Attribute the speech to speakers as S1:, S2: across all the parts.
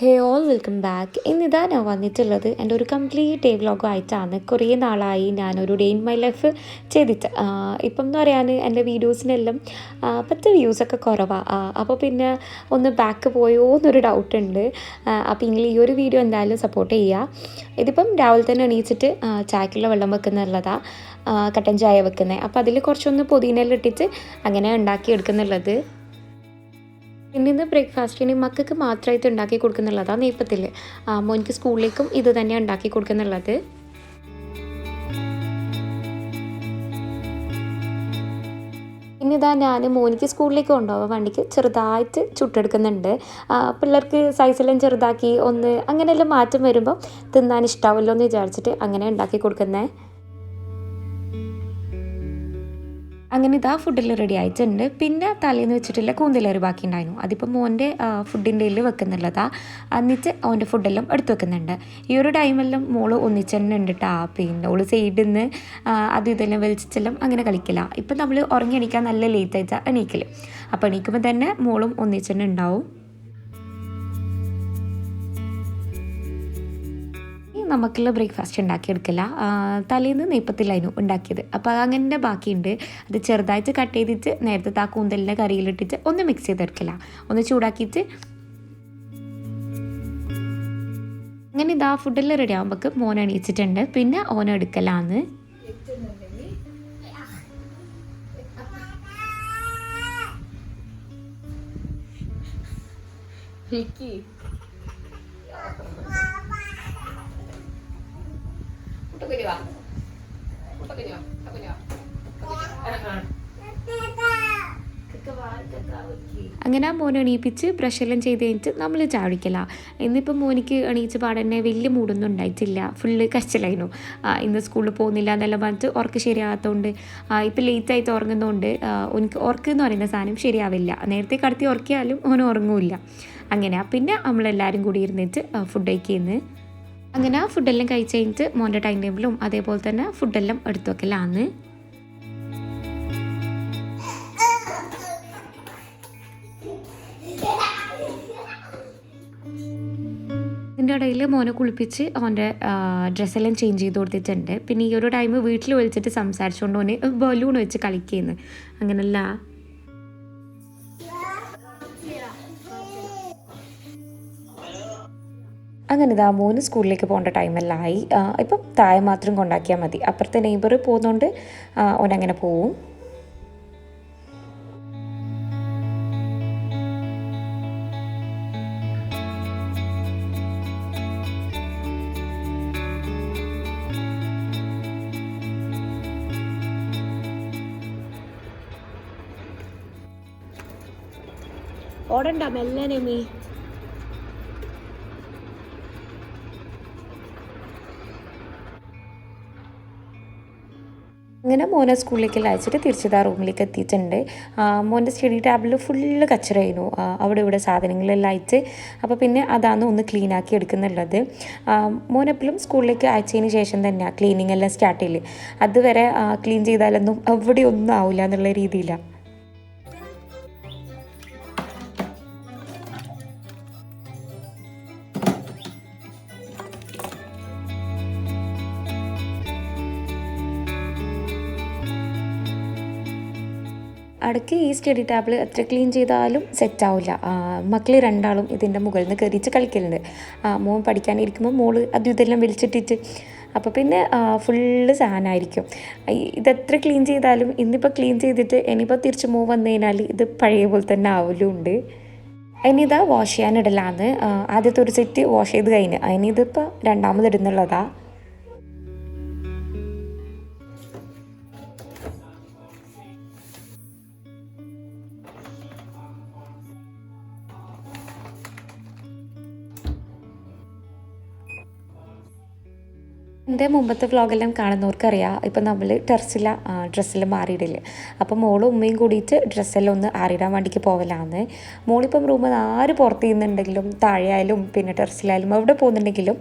S1: ഹേ all welcome back ഇന്നിതാ ഞാൻ വന്നിട്ടുള്ളത് എന്റെ ഒരു കംപ്ലീറ്റ് ഡേ വ്ലോഗായിട്ടാണ് കുറേ നാളായി ഞാനൊരു ഡേ ഇൻ മൈ ലൈഫ് ചെയ്തിട്ട്. ഇപ്പം എന്ന് പറയാൻ എന്റെ വീഡിയോസിനെല്ലാം പത്ത് വ്യൂസൊക്കെ കുറവാണ് അപ്പോൾ പിന്നെ ഒന്ന് ബാക്ക് പോയോ എന്നൊരു ഡൗട്ട് ഉണ്ട്. അപ്പോൾ നിങ്ങൾ ഈ ഒരു വീഡിയോ എന്തായാലും സപ്പോർട്ട് ചെയ്യുക ഇതിപ്പം രാവിലെ തന്നെ എണീച്ചിട്ട് ചായക്കുള്ള വെള്ളം വെക്കുന്നുള്ളതാണ് കട്ടൻ ചായ വെക്കുന്നത് അപ്പോൾ അതിൽ കുറച്ചൊന്ന് പുതിനയെല്ലാം ഇട്ടിട്ട് അങ്ങനെ ഉണ്ടാക്കി എടുക്കുന്നുള്ളത് പിന്നെ ഇന്ന് ബ്രേക്ക്ഫാസ്റ്റിന് മക്കൾക്ക് മാത്രമായിട്ട് ഉണ്ടാക്കി കൊടുക്കുന്നുള്ളതാണ് നെയ്പ്പത്തിൽ മോനിക്ക് സ്കൂളിലേക്കും ഇത് തന്നെ ഉണ്ടാക്കി കൊടുക്കുന്നുള്ളത്. ഇന്നിതാ ഞാൻ മോനിക്ക് സ്കൂളിലേക്ക് കൊണ്ടുപോകാൻ വണ്ടിക്ക് ചെറുതായിട്ട് ചുട്ടെടുക്കുന്നുണ്ട്. പിള്ളേർക്ക് സൈസെല്ലാം ചെറുതാക്കി ഒന്ന് അങ്ങനെയെല്ലാം മാറ്റം വരുമ്പോൾ തിന്നാൻ ഇഷ്ടാവുമല്ലോ എന്ന് വിചാരിച്ചിട്ട് അങ്ങനെ ഉണ്ടാക്കി കൊടുക്കുന്നത് അങ്ങനെ ഇതാ ഫുഡിൽ റെഡി ആയിട്ടുണ്ട്. പിന്നെ തലേന്ന് വെച്ചിട്ടുള്ള കൂന്തലേറ് ബാക്കി ഉണ്ടായിരുന്നു അതിപ്പോൾ മോന്റെ ഫുഡിന്റെ ഇതിൽ വെക്കുന്നുള്ളതാ. എന്നിട്ട് അവന്റെ ഫുഡെല്ലാം എടുത്തു വെക്കുന്നുണ്ട്. ഈ ഒരു ടൈമെല്ലാം മോൾ ഒന്നിച്ച് തന്നെ പിന്നെ ഓൾ സൈഡിൽ നിന്ന് അത് ഇതെല്ലാം വലിച്ചെല്ലാം അങ്ങനെ കളിക്കില്ല ഇപ്പം നമ്മൾ ഉറങ്ങി എണീക്കാൻ നല്ല ലേറ്റ് ആയിട്ടാണ് എണീക്കൽ അപ്പോൾ എണീക്കുമ്പോൾ തന്നെ മോളും ഒന്നിച്ച് തന്നെ ഉണ്ടാവും. നമുക്കുള്ള ബ്രേക്ക്ഫാസ്റ്റ് ഉണ്ടാക്കിയെടുക്കില്ല തലേന്ന് നെയ്പ്പത്തിലായിരുന്നു ഉണ്ടാക്കിയത്. അപ്പോൾ അങ്ങനെ ബാക്കിയുണ്ട്. അത് ചെറുതായിട്ട് കട്ട് ചെയ്തിട്ട് നേരത്തെ ആ കൂന്തലിന്റെ കറിയിലിട്ടിട്ട് ഒന്ന് മിക്സ് ചെയ്തെടുക്കില്ല ഒന്ന് ചൂടാക്കിയിട്ട് അങ്ങനെ ഇതാ ഫുഡെല്ലാം റെഡി ആകുമ്പോൾ മോൻ എണീച്ചിട്ടുണ്ട്. പിന്നെ ഓന എടുക്കലാന്ന്. അങ്ങനെ മോൻ എണീപ്പിച്ച് ബ്രഷെല്ലാം ചെയ്ത് കഴിഞ്ഞിട്ട് നമ്മൾ ചാടിക്കല. ഇന്നിപ്പം മോനിക്ക് എണീച്ച് പാടന്നെ വലിയ മൂടൊന്നും ഉണ്ടായിട്ടില്ല. ഫുള്ള് കച്ചലായിരുന്നു ഇന്ന് സ്കൂളിൽ പോകുന്നില്ല എന്നെല്ലാം പറഞ്ഞിട്ട് ഉറക്ക് ശരിയാകാത്തതുകൊണ്ട് ഇപ്പം ലേറ്റായിട്ട് ഉറങ്ങുന്നതുകൊണ്ട് എനിക്ക് ഉറക്ക് എന്ന് പറയുന്ന സാധനം ശരിയാവില്ല. നേരത്തെ കടത്തി ഉറക്കിയാലും ഓൻ ഉറങ്ങൂല്ല. അങ്ങനെ പിന്നെ നമ്മളെല്ലാവരും കൂടി ഇരുന്നിട്ട് ഫുഡ് കഴിക്കുന്നത് അങ്ങനെ ഫുഡെല്ലാം കഴിച്ച് കഴിഞ്ഞിട്ട് മോന്റെ ടൈം ടേബിളും അതേപോലെ തന്നെ ഫുഡെല്ലാം എടുത്തു വെക്കലാന്ന് ഇതിന്റെ ഇടയിൽ മോനെ കുളിപ്പിച്ച് അവന്റെ ഡ്രസ്സെല്ലാം ചേഞ്ച് ചെയ്ത് കൊടുത്തിട്ടുണ്ട്. പിന്നെ ഈ ഒരു ടൈം വീട്ടിൽ വിളിച്ചിട്ട് സംസാരിച്ചുകൊണ്ട് ഓന് ബലൂൺ വെച്ച് കളിക്കുന്നു. അങ്ങനല്ല അങ്ങനെ ഇതാ മോന് സ്കൂളിലേക്ക് പോകേണ്ട ടൈമെല്ലാം ആയി ഇപ്പം താഴെ മാത്രം കൊണ്ടാക്കിയാൽ മതി. അപ്പുറത്തെ നെയ്ബർ പോകുന്നതുകൊണ്ട് ഓനങ്ങനെ പോവും. ഓടണ്ട മെല്ലനെ മീ അങ്ങനെ മോനെ സ്കൂളിലേക്ക് അയച്ചിട്ട് തിരിച്ചിതാ റൂമിലേക്ക് എത്തിയിട്ടുണ്ട്. ആ, മോന്റെ സ്റ്റഡി ടാബിൽ ഫുള്ള് കച്ചറായിരുന്നു ആ, അവിടെ ഇവിടെ സാധനങ്ങളെല്ലാം അയച്ച്. അപ്പോൾ പിന്നെ അതാണ് ഒന്ന് ക്ലീൻ ആക്കി എടുക്കുന്നുള്ളത്. ആ, മോനെപ്പോഴും സ്കൂളിലേക്ക് അയച്ചതിന് ശേഷം തന്നെയാണ് ക്ലീനിങ് എല്ലാം സ്റ്റാർട്ട് ചെയ്യൽ. അതുവരെ ക്ലീൻ ചെയ്താലൊന്നും എവിടെയൊന്നും ആവില്ല എന്നുള്ള രീതിയിലാണ് അടയ്ക്ക് ഈ സ്റ്റഡി ടേബിൾ എത്ര ക്ലീൻ ചെയ്താലും സെറ്റ് ആവില്ല. മക്കൾ രണ്ടാളും ഇതിന്റെ മുകളിൽ നിന്ന് കയറിച്ച് കളിക്കലുണ്ട് മോൻ പഠിക്കാനിരിക്കുമ്പോൾ മോൾ അതും ഇതെല്ലാം വലിച്ചിട്ടിട്ട്. അപ്പോൾ പിന്നെ ഫുള്ള് സാധനമായിരിക്കും ഇതെത്ര ക്ലീൻ ചെയ്താലും ഇന്നിപ്പോൾ ക്ലീൻ ചെയ്തിട്ട് ഇനിയിപ്പോൾ തിരിച്ച് മോ വന്നു കഴിഞ്ഞാൽ ഇത് പഴയ പോലെ തന്നെ ആവലുണ്ട്. അതിനിതാ വാഷ് ചെയ്യാനിടലാന്ന് ആദ്യത്തെ ഒരു സെറ്റ് വാഷ് ചെയ്ത് കഴിഞ്ഞ്. അതിനിതിപ്പോൾ രണ്ടാമത് ഇടുന്നുള്ളതാ. എന്റെ മുമ്പത്തെ വ്ളോഗെല്ലാം കാണുന്നവർക്കറിയാം. ഇപ്പം നമ്മൾ ടെറസില ഡ്രസ്സെല്ലാം മാറിയിടില്ലേ അപ്പം മോളും ഉമ്മയും കൂടിയിട്ട് ഡ്രസ്സെല്ലാം ഒന്ന് ആറിയിടാൻ വേണ്ടിക്ക് പോകലാണ് മോളിപ്പം റൂമിൽ ആര് പുറത്ത് ചെയ്യുന്നുണ്ടെങ്കിലും താഴെയായാലും പിന്നെ ടെറസിലായാലും എവിടെ പോകുന്നുണ്ടെങ്കിലും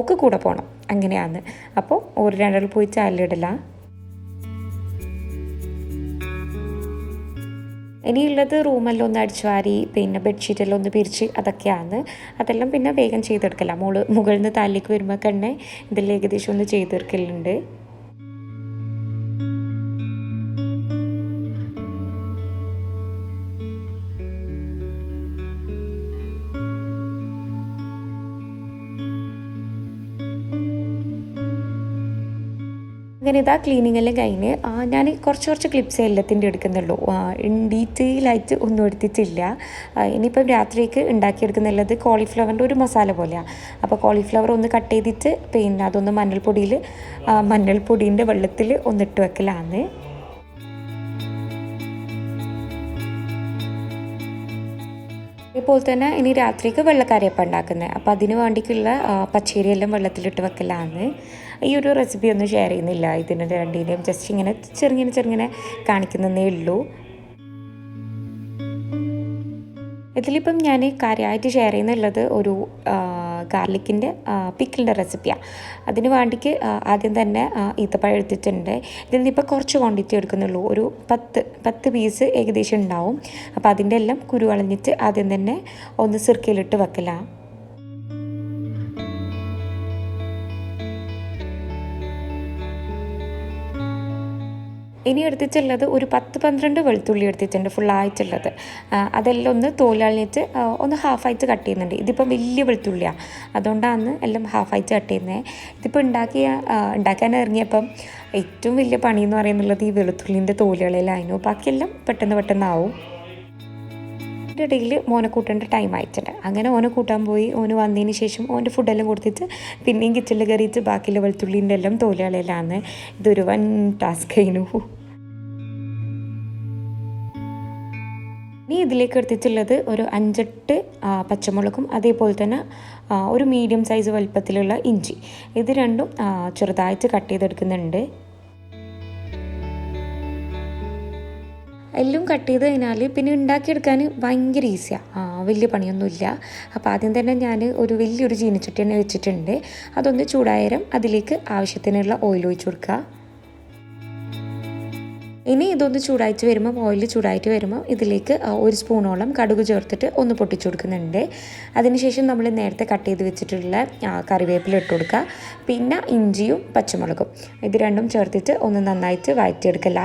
S1: ഒക്കെ കൂടെ പോകണം അങ്ങനെയാണ്. അപ്പോൾ ഒരു രണ്ടാൾ പോയി ചാലിടല ഇനിയുള്ളത് റൂമെല്ലാം ഒന്ന് അടിച്ചു വാരി പിന്നെ ബെഡ്ഷീറ്റെല്ലാം ഒന്ന് പിരിച്ച് അതൊക്കെയാണ്. അതെല്ലാം പിന്നെ വേഗം ചെയ്തെടുക്കല. മോൾ മുകളിൽ നിന്ന് താലിലേക്ക് വരുമ്പോൾ തന്നെ ഇതെല്ലാം ഏകദേശം ഒന്ന് ചെയ്തെടുക്കലുണ്ട്. അങ്ങനെ ഇതാ ക്ലീനിങ് എല്ലാം കഴിഞ്ഞ് ഞാൻ കുറച്ച് കുറച്ച് ക്ലിപ്സ് എല്ലാത്തിന്റെ എടുക്കുന്നുള്ളൂ. ആയിട്ട് ഒന്നും എടുത്തിട്ടില്ല. ഇനിയിപ്പം രാത്രിക്ക് ഉണ്ടാക്കിയെടുക്കുന്നുള്ളത് കോളിഫ്ലവറിന്റെ ഒരു മസാല പോലെയാണ് അപ്പോൾ കോളിഫ്ലവർ ഒന്ന് കട്ട് ചെയ്തിട്ട് പിന്നെ അതൊന്ന് മഞ്ഞൾപ്പൊടിയിൽ മഞ്ഞൾപ്പൊടീന്റെ വെള്ളത്തിൽ ഒന്നിട്ട് വെക്കലാണ്. അതേപോലെ തന്നെ ഇനി രാത്രിക്ക് വെള്ളക്കറിയപ്പം ഉണ്ടാക്കുന്നത് അപ്പോൾ അതിന് വേണ്ടിയിട്ടുള്ള പച്ചരിയെല്ലാം വെള്ളത്തിലിട്ട് വെക്കലാണ്. ഈ ഒരു റെസിപ്പി ഒന്നും ഷെയർ ചെയ്യുന്നില്ല. ഇതിന്റെ രണ്ടിനെയും ജസ്റ്റ് ഇങ്ങനെ ചെറുങ്ങനെ ചെറുങ്ങനെ കാണിക്കുന്നതേ ഉള്ളൂ. ഇതിലിപ്പം ഞാൻ കാര്യമായിട്ട് ഷെയർ ചെയ്യുന്നുള്ളത് ഒരു ഗാർലിക്കിന്റെ പിക്കിളിന്റെ റെസിപ്പിയാണ് അതിന് വേണ്ടിക്ക് ആദ്യം തന്നെ ഈത്തപ്പഴം എടുത്തിട്ടുണ്ട്. ഇതിൽ നിന്നിപ്പോൾ കുറച്ച് ക്വാണ്ടിറ്റി എടുക്കുന്നുള്ളൂ. ഒരു പത്ത് പത്ത് പീസ് ഏകദേശം ഉണ്ടാവും. അപ്പോൾ അതിന്റെ എല്ലാം കുരു കളഞ്ഞിട്ട് ആദ്യം തന്നെ ഒന്ന് സിർക്കയിലിട്ട് വെക്കലാണ് ഇനി എടുത്തിട്ടുള്ളത് ഒരു പത്ത് പന്ത്രണ്ട് വെളുത്തുള്ളി എടുത്തിട്ടുണ്ട് ഫുള്ളായിട്ടുള്ളത് അതെല്ലാം ഒന്ന് തോലാളിഞ്ഞിട്ട് ഒന്ന് ഹാഫായിട്ട് കട്ട് ചെയ്യുന്നുണ്ട്. ഇതിപ്പം വലിയ വെളുത്തുള്ളിയാണ് അതുകൊണ്ടാണ് എല്ലാം ഹാഫായിട്ട് കട്ട് ചെയ്യുന്നത് ഇതിപ്പോൾ ഉണ്ടാക്കിയ ഉണ്ടാക്കാൻ ഇറങ്ങിയപ്പം ഏറ്റവും വലിയ പണി എന്ന് പറയുന്നുള്ളത് ഈ വെളുത്തുള്ളിന്റെ തോലുകളിലായിരുന്നു ബാക്കിയെല്ലാം പെട്ടെന്ന് പെട്ടെന്നാവും. അതിന്റെ ഇടയിൽ മോനെ കൂട്ടേണ്ട ടൈം ആയിട്ടുണ്ട്. അങ്ങനെ ഓനെ കൂട്ടാൻ പോയി. ഓന് വന്നതിന് ശേഷം ഓന്റെ ഫുഡെല്ലാം കൊടുത്തിട്ട് പിന്നെയും കിച്ചണിൽ കയറിയിട്ട് ബാക്കിയുള്ള വെളുത്തുള്ളീന്റെ എല്ലാം തോലുകളെല്ലാം ഇതൊരു വൻ ടാസ്ക് ആയിരുന്നു ഇനി ഇതിലേക്ക് എടുത്തിട്ടുള്ളത് ഒരു അഞ്ചെട്ട് പച്ചമുളകും അതേപോലെ തന്നെ ഒരു മീഡിയം സൈസ് വലുപ്പത്തിലുള്ള ഇഞ്ചി. ഇത് രണ്ടും ചെറുതായിട്ട് കട്ട് ചെയ്തെടുക്കുന്നുണ്ട്. എല്ലാം കട്ട് ചെയ്ത് കഴിഞ്ഞാൽ പിന്നെ ഉണ്ടാക്കിയെടുക്കാൻ ഭയങ്കര ഈസിയാണ് വലിയ പണിയൊന്നുമില്ല. അപ്പോൾ ആദ്യം തന്നെ ഞാൻ ഒരു വലിയൊരു ചീനിച്ചട്ടി തന്നെ വെച്ചിട്ടുണ്ട്. അതൊന്ന് ചൂടായരം അതിലേക്ക് ആവശ്യത്തിനുള്ള ഓയിൽ ഒഴിച്ചു കൊടുക്കുക ഇനി ഇതൊന്ന് ചൂടായിട്ട് വരുമ്പോൾ ഓയിൽ ചൂടായിട്ട് വരുമ്പോൾ ഇതിലേക്ക് ഒരു സ്പൂണോളം കടുക് ചേർത്തിട്ട് ഒന്ന് പൊട്ടിച്ചു കൊടുക്കുന്നുണ്ട്. അതിനുശേഷം നമ്മൾ നേരത്തെ കട്ട് ചെയ്ത് വെച്ചിട്ടുള്ള കറിവേപ്പില ഇട്ട് കൊടുക്കുക പിന്നെ ഇഞ്ചിയും പച്ചമുളകും. ഇത് രണ്ടും ചേർത്തിട്ട് ഒന്ന് നന്നായിട്ട് വഴറ്റിയെടുക്കല.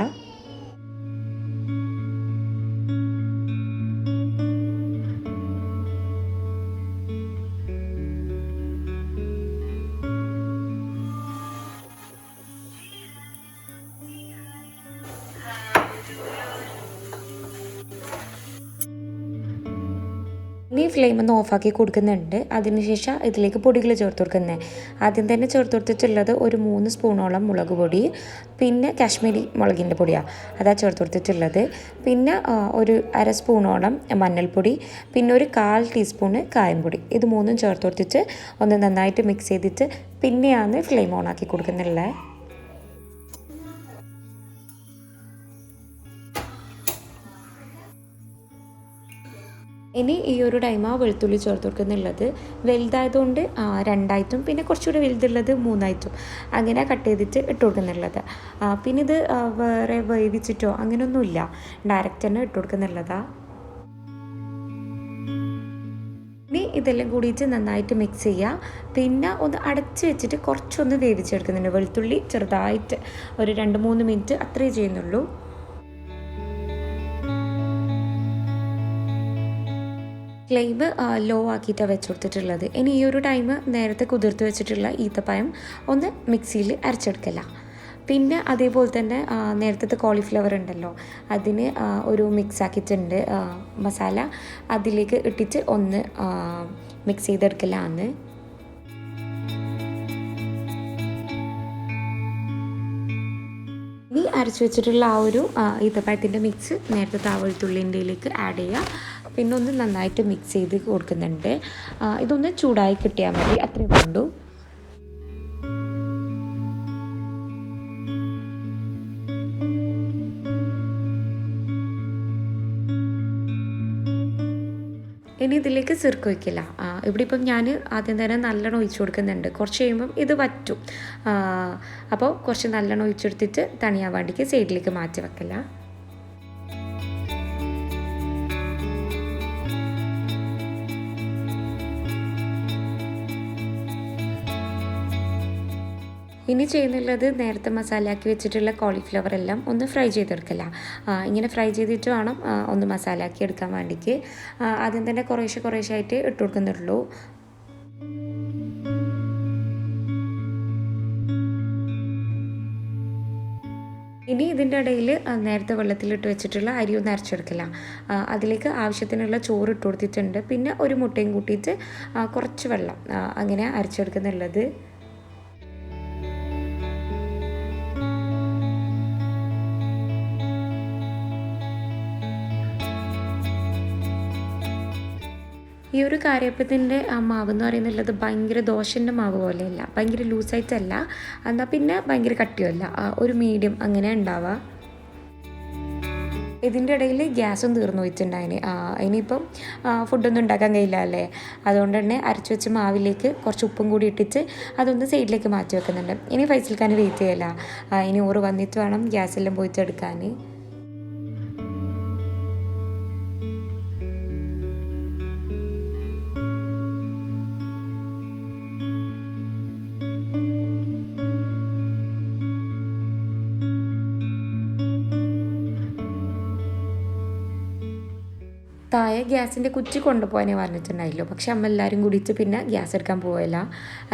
S1: ഇനി ഫ്ലെയിം ഒന്ന് ഓഫാക്കി കൊടുക്കുന്നുണ്ട്. അതിനുശേഷം ഇതിലേക്ക് പൊടികൾ ചേർത്ത് കൊടുക്കുന്നത് ആദ്യം തന്നെ ചേർത്ത് കൊടുത്തിട്ടുള്ളത് ഒരു മൂന്ന് സ്പൂണോളം മുളക് പൊടി പിന്നെ കാശ്മീരി മുളകിന്റെ പൊടിയാണ് അതാ ചേർത്ത് കൊടുത്തിട്ടുള്ളത്. പിന്നെ ഒരു അര സ്പൂണോളം മഞ്ഞൾപ്പൊടി പിന്നെ ഒരു കാൽ ടീസ്പൂണ് കായംപൊടി. ഇത് മൂന്നും ചേർത്ത് കൊടുത്തിട്ട് ഒന്ന് നന്നായിട്ട് മിക്സ് ചെയ്തിട്ട് പിന്നെയാണ് ഫ്ലെയിം ഓൺ ആക്കി കൊടുക്കുന്നുള്ളത് ഇനി ഈ ഒരു ടൈം ആ വെളുത്തുള്ളി ചേർത്ത് കൊടുക്കുന്നുള്ളത് വലുതായതുകൊണ്ട് രണ്ടായിട്ടും പിന്നെ കുറച്ചുകൂടി വലുതുള്ളത് മൂന്നായിട്ടും. അങ്ങനെ കട്ട് ചെയ്തിട്ട് ഇട്ട് കൊടുക്കുന്നുള്ളത് പിന്നെ ഇത് വേറെ വേവിച്ചിട്ടോ അങ്ങനെയൊന്നുമില്ല. ഡയറക്റ്റ് തന്നെ ഇട്ട് കൊടുക്കുന്നുള്ളതാ ഇനി ഇതെല്ലാം കൂടിയിട്ട് നന്നായിട്ട് മിക്സ് ചെയ്യുക പിന്നെ ഒന്ന് അടച്ച് വെച്ചിട്ട് കുറച്ചൊന്ന് വേവിച്ചെടുക്കുന്നുണ്ട്. വെളുത്തുള്ളി ചെറുതായിട്ട് ഒരു രണ്ട് മൂന്ന് മിനിറ്റ് അത്രേ ചെയ്യുന്നുള്ളൂ. ഫ്ലെയിം ലോ ആക്കിയിട്ടാണ് വെച്ച് കൊടുത്തിട്ടുള്ളത് ഇനി ഈ ഒരു ടൈം നേരത്തെ കുതിർത്ത് വെച്ചിട്ടുള്ള ഈത്തപ്പഴം ഒന്ന് മിക്സിയിൽ അരച്ചെടുക്കല. പിന്നെ അതേപോലെ തന്നെ നേരത്തെ കോളിഫ്ലവർ ഉണ്ടല്ലോ അതിന് ഒരു മിക്സ് ആക്കിയിട്ടുണ്ട് മസാല. അതിലേക്ക് ഇട്ടിട്ട് ഒന്ന് മിക്സ് ചെയ്തെടുക്കലാണ് ഇനി അരച്ചു വെച്ചിട്ടുള്ള ആ ഒരു ഈത്തപ്പഴത്തിന്റെ മിക്സ് നേരത്തെ ആ വെളുത്തുള്ളിന്റെയിലേക്ക് ആഡ് ചെയ്യുക പിന്നെ ഒന്ന് നന്നായിട്ട് മിക്സ് ചെയ്ത് കൊടുക്കുന്നുണ്ട്. ഇതൊന്ന് ചൂടായി കിട്ടിയാൽ മതി. അത്രയും വേണ്ടു ഇനി ഇതിലേക്ക് സിർക്ക് വയ്ക്കില്ല ഇവിടെ ഇപ്പം ഞാൻ ആദ്യം തന്നെ നല്ലെണ്ണം ഒഴിച്ചു കൊടുക്കുന്നുണ്ട്. കുറച്ച് കഴിയുമ്പം ഇത് വറ്റും. അപ്പോൾ കുറച്ച് നല്ലെണ്ണം ഒഴിച്ചെടുത്തിട്ട് തണിയാൻ വേണ്ടിക്ക് സൈഡിലേക്ക് മാറ്റി വെക്കില്ല ഇനി ചെയ്യുന്നുള്ളത് നേരത്തെ മസാലയാക്കി വെച്ചിട്ടുള്ള കോളിഫ്ലവർ എല്ലാം ഒന്ന് ഫ്രൈ ചെയ്തെടുക്കില്ല ഇങ്ങനെ ഫ്രൈ ചെയ്തിട്ട് വേണം ഒന്ന് മസാലയാക്കി എടുക്കാൻ വേണ്ടിക്ക്. ആദ്യം തന്നെ കുറേശ്ശെ കുറേശ്ശെ ആയിട്ട് ഇട്ട് കൊടുക്കുന്നുള്ളൂ. ഇനി ഇതിന്റെ ഇടയിൽ നേരത്തെ വെള്ളത്തിലിട്ട് വെച്ചിട്ടുള്ള അരി ഒന്ന് അരച്ചെടുക്കില്ല അതിലേക്ക് ആവശ്യത്തിനുള്ള ചോറ് ഇട്ട് കൊടുത്തിട്ടുണ്ട്. പിന്നെ ഒരു മുട്ടയും കൂട്ടിയിട്ട് കുറച്ച് വെള്ളം അങ്ങനെ അരച്ചെടുക്കുന്നുള്ളത്. ഈ ഒരു കാര്യപ്പത്തിന്റെ മാവ് എന്ന് പറയുന്നുള്ളത് ഭയങ്കര ദോശന്റെ മാവ് പോലെയല്ല. ഭയങ്കര ലൂസായിട്ടല്ല. എന്നാൽ പിന്നെ ഭയങ്കര കട്ടിയല്ല ആ, ഒരു മീഡിയം അങ്ങനെ ഉണ്ടാവുക. ഇതിന്റെ ഇടയിൽ ഗ്യാസും തീർന്നു വെച്ചിട്ടുണ്ടായിന് ഇനിയിപ്പം ആ, ഫുഡൊന്നും ഉണ്ടാക്കാൻ കഴിയില്ല അല്ലേ? അതുകൊണ്ട് തന്നെ അരച്ച് വെച്ച മാവിലേക്ക് കുറച്ച് ഉപ്പും കൂടി ഇട്ടിട്ട് അതൊന്ന് സൈഡിലേക്ക് മാറ്റി വെക്കുന്നുണ്ട്. ഇനി ഫൈസൽക്കാൻ വെയിറ്റ് ചെയ്യല്ല ഇനി ഓറ് വന്നിട്ട് വേണം ഗ്യാസെല്ലാം പോയിട്ട് എടുക്കാൻ താഴെ ഗ്യാസിന്റെ കുറ്റി കൊണ്ടുപോകാനേ പറഞ്ഞിട്ടുണ്ടായില്ലോ. പക്ഷെ അമ്മ എല്ലാവരും കൂടിയിട്ട് പിന്നെ ഗ്യാസ് എടുക്കാൻ പോയില്ല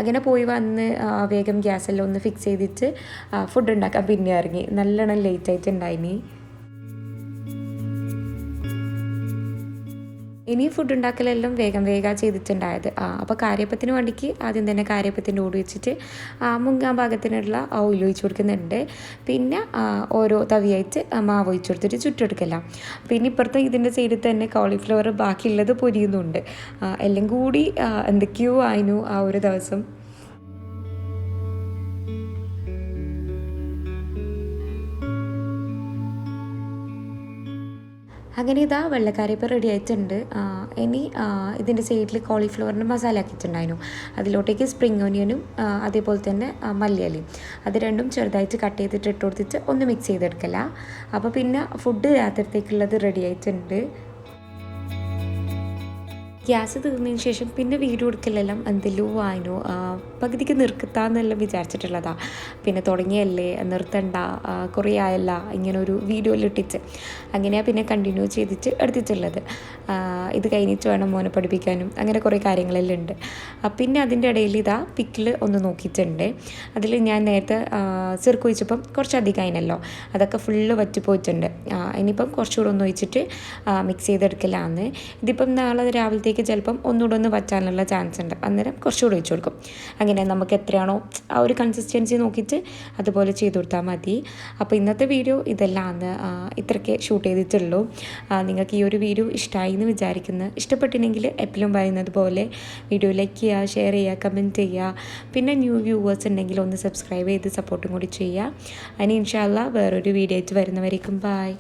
S1: അങ്ങനെ പോയി വന്ന് വേഗം ഗ്യാസെല്ലാം ഒന്ന് ഫിക്സ് ചെയ്തിട്ട് ഫുഡ് ഉണ്ടാക്കാൻ പിന്നെ ഇറങ്ങി. നല്ലോണം ലേറ്റ് ആയിട്ടുണ്ടായിനി. ഇനി ഫുഡ് ഉണ്ടാക്കലെല്ലാം വേഗം വേഗം ചെയ്തിട്ടുണ്ടായത്. ആ അപ്പോൾ കാര്യപ്പത്തിന് വേണ്ടിക്ക് ആദ്യം തന്നെ കാര്യപ്പത്തിന്റെ ഓടി വെച്ചിട്ട് ആ, മുങ്ങാൻ ഭാഗത്തിനുള്ള ഓയിൽ ഒഴിച്ചു കൊടുക്കുന്നുണ്ട്. പിന്നെ ഓരോ തവിയായിട്ട് മാവ് ഒഴിച്ചു കൊടുത്തിട്ട് ചുട്ടെടുക്കല. പിന്നെ ഇപ്പുറത്തെ ഇതിന്റെ സൈഡിൽ തന്നെ കോളിഫ്ലവർ ബാക്കിയുള്ളത് പൊരിയുന്നുണ്ട്. എല്ലാം കൂടി എന്തൊക്കെയോ ആയിരുന്നു ആ ഒരു ദിവസം. അങ്ങനെ ഇതാ വെള്ളക്കാരി റെഡി ആയിട്ടുണ്ട്. ഇനി ഇതിന്റെ സൈഡിൽ കോളിഫ്ലവറിന്റെ മസാല ആക്കിയിട്ടുണ്ടായിരുന്നു. അതിലോട്ടേക്ക് സ്പ്രിങ് ഓനിയനും അതേപോലെ തന്നെ മല്ലിയലയും. അത് രണ്ടും ചെറുതായിട്ട് കട്ട് ചെയ്തിട്ട് ഇട്ട് കൊടുത്തിട്ട് ഒന്ന് മിക്സ് ചെയ്തെടുക്കല. അപ്പോൾ പിന്നെ ഫുഡ് രാത്രിത്തേക്കുള്ളത് റെഡി ആയിട്ടുണ്ട്. ഗ്യാസ് തീർന്നതിന് ശേഷം പിന്നെ വീഡിയോ എടുക്കലെല്ലാം എന്തെല്ലോ ആയിനു പകുതിക്ക് നിർത്താന്നെല്ലാം വിചാരിച്ചിട്ടുള്ളതാ. പിന്നെ തുടങ്ങിയല്ലേ നിർത്തണ്ട കുറേ ആയല്ല ഇങ്ങനെ ഒരു വീഡിയോ ഇട്ടിച്ച് അങ്ങനെയാണ് പിന്നെ കണ്ടിന്യൂ ചെയ്തിട്ട് എടുത്തിട്ടുള്ളത്. ഇത് കഴിഞ്ഞിട്ട് വേണം മോനെ പഠിപ്പിക്കാനും അങ്ങനെ കുറേ കാര്യങ്ങളെല്ലാം ഉണ്ട്. പിന്നെ അതിന്റെ ഇടയിൽ ഇതാ പിക്കിൽ ഒന്ന് നോക്കിയിട്ടുണ്ട്. അതിൽ ഞാൻ നേരത്തെ ചെറുക്ക് ഒഴിച്ചപ്പം കുറച്ചധികം അതിനല്ലോ അതൊക്കെ ഫുള്ള് വറ്റിപ്പോയിട്ടുണ്ട് ഇനിയിപ്പം കുറച്ചുകൂടെ ഒന്ന് ഒഴിച്ചിട്ട് മിക്സ് ചെയ്തെടുക്കലാന്ന്. ഇതിപ്പം നാളെ രാവിലത്തേക്ക് ചിലപ്പം ഒന്നുകൂടെ ഒന്ന് വറ്റാനുള്ള ചാൻസ് ഉണ്ട്. അന്നേരം കുറച്ചുകൂടെ ഒഴിച്ചു കൊടുക്കും. അങ്ങനെ നമുക്ക് എത്രയാണോ ആ ഒരു കൺസിസ്റ്റൻസി നോക്കിയിട്ട് അതുപോലെ ചെയ്ത് കൊടുത്താൽ മതി. അപ്പോൾ ഇന്നത്തെ വീഡിയോ ഇതെല്ലാം ഇത്രയ്ക്ക് ഷൂട്ട് ചെയ്തിട്ടുള്ളൂ. നിങ്ങൾക്ക് ഈ ഒരു വീഡിയോ ഇഷ്ടമായി എന്ന് വിചാരിക്കുന്നു. ഇഷ്ടപ്പെട്ടില്ലെങ്കിൽ എപ്പോഴും പറയുന്നത് പോലെ വീഡിയോ ലൈക്ക് ചെയ്യുക ഷെയർ ചെയ്യുക കമന്റ് ചെയ്യുക. പിന്നെ ന്യൂ വ്യൂവേഴ്സ് ഉണ്ടെങ്കിൽ ഒന്ന് സബ്സ്ക്രൈബ് ചെയ്ത് സപ്പോർട്ടും കൂടി ചെയ്യുക. അതിന് ഇൻഷാല്ല വേറൊരു വീഡിയോ ആയിട്ട് വരുന്നവരേക്കും ബായ്